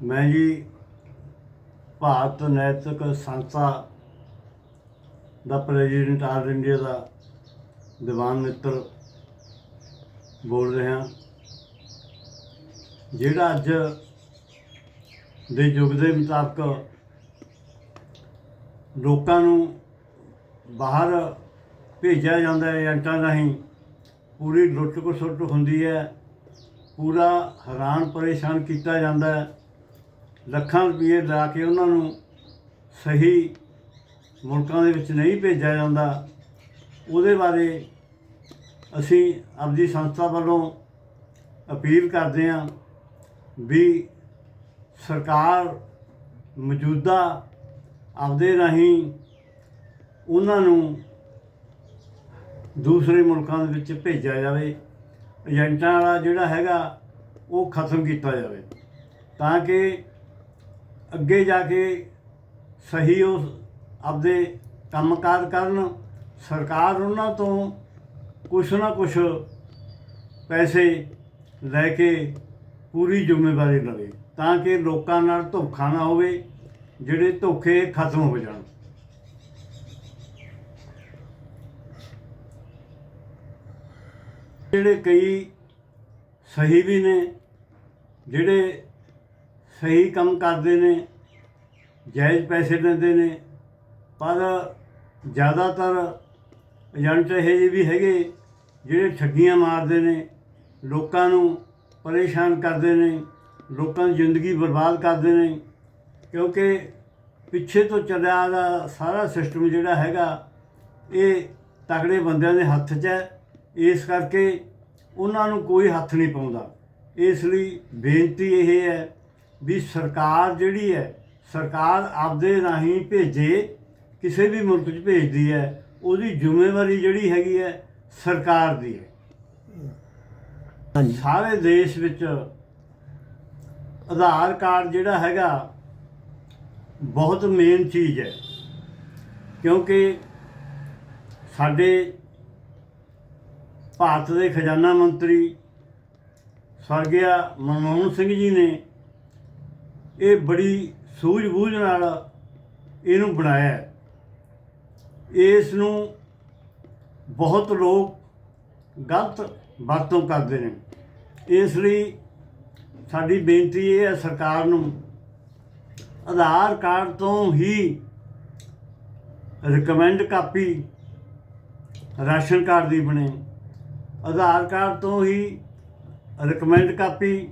ਮੈਂ ਜੀ ਭਾਰਤ ਨੈਤਿਕ ਸੰਸਥਾ ਦਾ ਪ੍ਰੈਜ਼ੀਡੈਂਟ ਆਲ ਇੰਡੀਆ ਦਾ ਦੀਵਾਨ ਮਿੱਤਰ ਬੋਲ ਰਿਹਾ। ਜਿਹੜਾ ਅੱਜ ਦੇ ਯੁੱਗ ਦੇ ਮੁਤਾਬਕ ਲੋਕਾਂ ਨੂੰ ਬਾਹਰ ਭੇਜਿਆ ਜਾਂਦਾ ਹੈ, ਏਜੰਟਾਂ ਰਾਹੀਂ ਪੂਰੀ ਲੁੱਟ ਖਸੁੱਟ ਹੁੰਦੀ ਹੈ, ਪੂਰਾ ਹੈਰਾਨ ਪਰੇਸ਼ਾਨ ਕੀਤਾ ਜਾਂਦਾ ਹੈ। ਲੱਖਾਂ ਰੁਪਏ ਲਾ ਕੇ ਉਹਨਾਂ ਨੂੰ ਸਹੀ ਮੁਲਕਾਂ ਦੇ ਵਿੱਚ ਨਹੀਂ ਭੇਜਿਆ ਜਾਂਦਾ, ਉਹਦੇ ਬਾਰੇ ਅਸੀਂ ਆਪਦੀ ਸੰਸਥਾ ਵੱਲੋਂ ਅਪੀਲ ਕਰਦੇ ਹਾਂ ਵੀ ਸਰਕਾਰ ਮੌਜੂਦਾ ਆਪਦੇ ਰਾਹੀਂ ਉਹਨਾਂ ਨੂੰ ਦੂਸਰੇ ਮੁਲਕਾਂ ਦੇ ਵਿੱਚ ਭੇਜਿਆ ਜਾਵੇ, ਏਜੰਟਾਂ ਵਾਲਾ ਜਿਹੜਾ ਹੈਗਾ ਉਹ ਖਤਮ ਕੀਤਾ ਜਾਵੇ, ਤਾਂ ਕਿ ਅੱਗੇ ਜਾ ਕੇ ਸਹੀ ਉਸ ਆਪਦੇ ਕੰਮਕਾਰ ਕਰਨ, ਸਰਕਾਰ ਉਹਨਾਂ ਤੋਂ ਕੁਛ ਨਾ ਕੁਛ ਪੈਸੇ ਲੈ ਕੇ ਪੂਰੀ ਜ਼ਿੰਮੇਵਾਰੀ ਲਵੇ ਤਾਂ ਕਿ ਲੋਕਾਂ ਨਾਲ ਧੋਖਾ ਨਾ ਹੋਵੇ, ਜਿਹੜੇ ਧੋਖੇ ਖਤਮ ਹੋ ਜਾਣ। ਜਿਹੜੇ ਕਈ ਸਹੀ ਵੀ ਨੇ, ਜਿਹੜੇ ਸਹੀ ਕੰਮ ਕਰਦੇ ਨੇ, ਜਾਇਜ਼ ਪੈਸੇ ਦਿੰਦੇ ਨੇ, ਪਰ ਜ਼ਿਆਦਾਤਰ ਏਜੰਟ ਇਹ ਜਿਹੇ ਵੀ ਹੈਗੇ ਜਿਹੜੇ ਠੱਗੀਆਂ ਮਾਰਦੇ ਨੇ, ਲੋਕਾਂ ਨੂੰ ਪਰੇਸ਼ਾਨ ਕਰਦੇ ਨੇ, ਲੋਕਾਂ ਦੀ ਜ਼ਿੰਦਗੀ ਬਰਬਾਦ ਕਰਦੇ ਨੇ, ਕਿਉਂਕਿ ਪਿੱਛੇ ਤੋਂ ਚੱਲਿਆ ਦਾ ਸਾਰਾ ਸਿਸਟਮ ਜਿਹੜਾ ਹੈਗਾ, ਇਹ ਤਕੜੇ ਬੰਦਿਆਂ ਦੇ ਹੱਥ 'ਚ ਹੈ। ਇਸ ਕਰਕੇ ਉਹਨਾਂ ਨੂੰ ਕੋਈ ਹੱਥ ਨਹੀਂ ਪਾਉਂਦਾ। ਇਸ ਲਈ ਬੇਨਤੀ ਇਹ ਹੈ ਵੀ ਸਰਕਾਰ ਜਿਹੜੀ ਹੈ ਸਰਕਾਰ ਆਪਦੇ ਰਾਹੀਂ ਭੇਜੇ ਕਿਸੇ ਵੀ ਮੁਲਕ 'ਚ ਭੇਜਦੀ ਹੈ ਉਹਦੀ ਜ਼ਿੰਮੇਵਾਰੀ ਜਿਹੜੀ ਹੈਗੀ ਹੈ ਸਰਕਾਰ ਦੀ ਹੈ। ਸਾਰੇ ਦੇਸ਼ ਵਿੱਚ ਆਧਾਰ ਕਾਰਡ ਜਿਹੜਾ ਹੈਗਾ ਬਹੁਤ ਮੇਨ ਚੀਜ਼ ਹੈ। ਕਿਉਂਕਿ ਸਾਡੇ ਭਾਰਤ ਦੇ ਖਜ਼ਾਨਾ ਮੰਤਰੀ ਸਵਰਗਿਆ ਮਨਮੋਹਨ ਸਿੰਘ ਜੀ ਨੇ ਇਹ ਬੜੀ ਸੂਝ-ਬੂਝ ਨਾਲ ਇਹਨੂੰ ਬਣਾਇਆ ਇਸ ਨੂੰ ਬਹੁਤ ਲੋਕ ਗਲਤ ਵਰਤੋਂ ਕਰਦੇ ਨੇ। ਇਸ ਲਈ ਸਾਡੀ ਬੇਨਤੀ ਇਹ ਹੈ ਸਰਕਾਰ ਨੂੰ ਆਧਾਰ ਕਾਰਡ ਤੋਂ ਹੀ ਰਿਕਮੈਂਡ ਕਾਪੀ ਰਾਸ਼ਨ ਕਾਰਡ ਦੀ ਬਣੇ। ਆਧਾਰ ਕਾਰਡ ਤੋਂ ਹੀ ਰਿਕਮੈਂਡ ਕਾਪੀ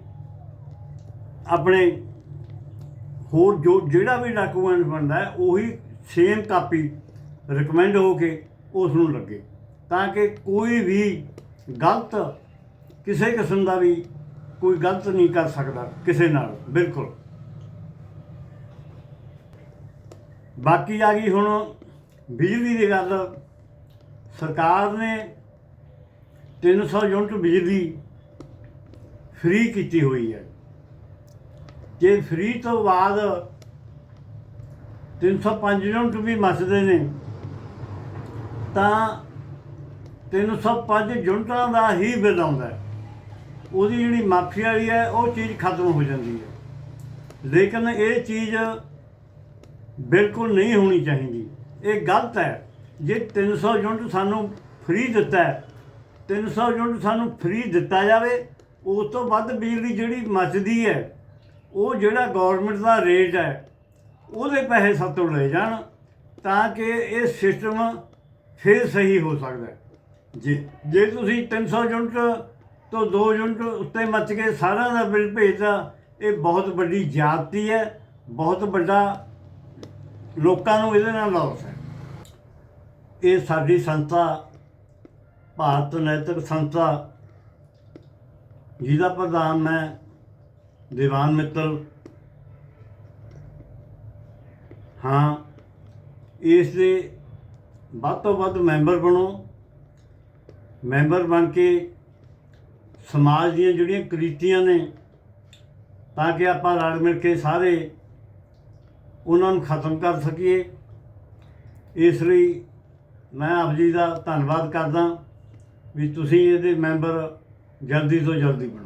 ਆਪਣੇ ਹੋਰ ਜੋ ਜਿਹੜਾ ਵੀ ਡਾਕੂਮੈਂਟ ਬਣਦਾ ਹੈ, ਉਹੀ ਸੇਮ ਕਾਪੀ ਰეკਮੈਂਡ ਹੋ ਕੇ ਉਸ ਨੂੰ ਲੱਗੇ। ਤਾਂ ਕਿ ਕੋਈ ਵੀ ਗਲਤ, ਕਿਸੇ ਕਿਸਮ ਦਾ ਵੀ ਕੋਈ ਗਲਤ ਨਹੀਂ ਕਰ ਸਕਦਾ ਕਿਸੇ ਨਾਲ। ਬਿਲਕੁਲ। ਬਾਕੀ ਆ ਗਈ ਹੁਣ ਬਿਜਲੀ ਦੀ ਗੱਲ। ਸਰਕਾਰ ਨੇ 300 ਯੂਨਿਟ ਬਿਜਲੀ ਫ੍ਰੀ ਕੀਤੀ ਹੋਈ ਹੈ। ਜੇ ਫ੍ਰੀ ਤੋਂ ਬਾਅਦ 305 ਯੂਨਿਟ ਵੀ ਮੱਚਦੇ ਨੇ, ਤਾਂ 305 ਯੂਨਿਟਾਂ ਦਾ ਹੀ ਬਿੱਲ ਆਉਂਦਾ ਉਹਦੀ ਜਿਹੜੀ ਮਾਫੀ ਵਾਲੀ ਹੈ, ਉਹ ਚੀਜ਼ ਖਤਮ ਹੋ ਜਾਂਦੀ ਹੈ। ਲੇਕਿਨ ਇਹ ਚੀਜ਼ ਬਿਲਕੁਲ ਨਹੀਂ ਹੋਣੀ ਚਾਹੀਦੀ। ਇਹ ਗਲਤ ਹੈ। ਜੇ 300 ਯੂਨਿਟ ਸਾਨੂੰ ਫ੍ਰੀ ਦਿੱਤਾ ਹੈ 300 ਯੂਨਿਟ ਸਾਨੂੰ ਫ੍ਰੀ ਦਿੱਤਾ ਜਾਵੇ, ਉਸ ਤੋਂ ਵੱਧ ਬਿਜਲੀ ਜਿਹੜੀ ਮੱਚਦੀ ਹੈ ਉਹ ਜਿਹੜਾ ਗਵਰਨਮੈਂਟ ਦਾ ਰੇਟ ਹੈ, ਉਹਦੇ ਪੈਸੇ ਸਾਤੋਂ ਲੈ ਜਾਣ ਤਾਂ ਕਿ ਇਹ ਸਿਸਟਮ ਫਿਰ ਸਹੀ ਹੋ ਸਕਦਾ ਜੇ। ਜੇ ਤੁਸੀਂ 300 ਯੂਨਿਟ ਤੋਂ 2 ਯੂਨਿਟ ਉੱਤੇ ਮੱਚ ਕੇ ਸਾਰਿਆਂ ਦਾ ਬਿੱਲ ਭੇਜਦਾ ਇਹ ਬਹੁਤ ਵੱਡੀ ਜਾਤੀ ਹੈ, ਬਹੁਤ ਵੱਡਾ ਲੋਕਾਂ ਨੂੰ ਇਹਦੇ ਨਾਲ ਲਾਸ ਹੈ। ਇਹ ਸਾਡੀ ਸੰਸਥਾ, ਭਾਰਤ ਨੈਤਿਕ ਸੰਸਥਾ, ਜਿਹਦਾ ਪ੍ਰਧਾਨ ਮੈਂ ਦੀਵਾਨ ਮਿੱਤਲ। ਹਾਂ, ਇਸ ਦੇ ਵੱਧ ਤੋਂ ਵੱਧ ਮੈਂਬਰ ਬਣੋ। ਮੈਂਬਰ ਬਣ ਕੇ ਸਮਾਜ ਦੀਆਂ ਜਿਹੜੀਆਂ ਕ੍ਰਿਤੀਆਂ ਨੇ, ਤਾਂ ਕਿ ਆਪਾਂ ਰਲ ਮਿਲ ਕੇ ਸਾਰੇ ਉਹਨਾਂ ਨੂੰ ਖਤਮ ਕਰ ਸਕੀਏ। ਇਸ ਲਈ ਮੈਂ ਆਪ ਜੀ ਦਾ ਧੰਨਵਾਦ ਕਰਦਾ ਵੀ ਤੁਸੀਂ ਇਹਦੇ ਮੈਂਬਰ ਜਲਦੀ ਤੋਂ ਜਲਦੀ ਬਣੋ।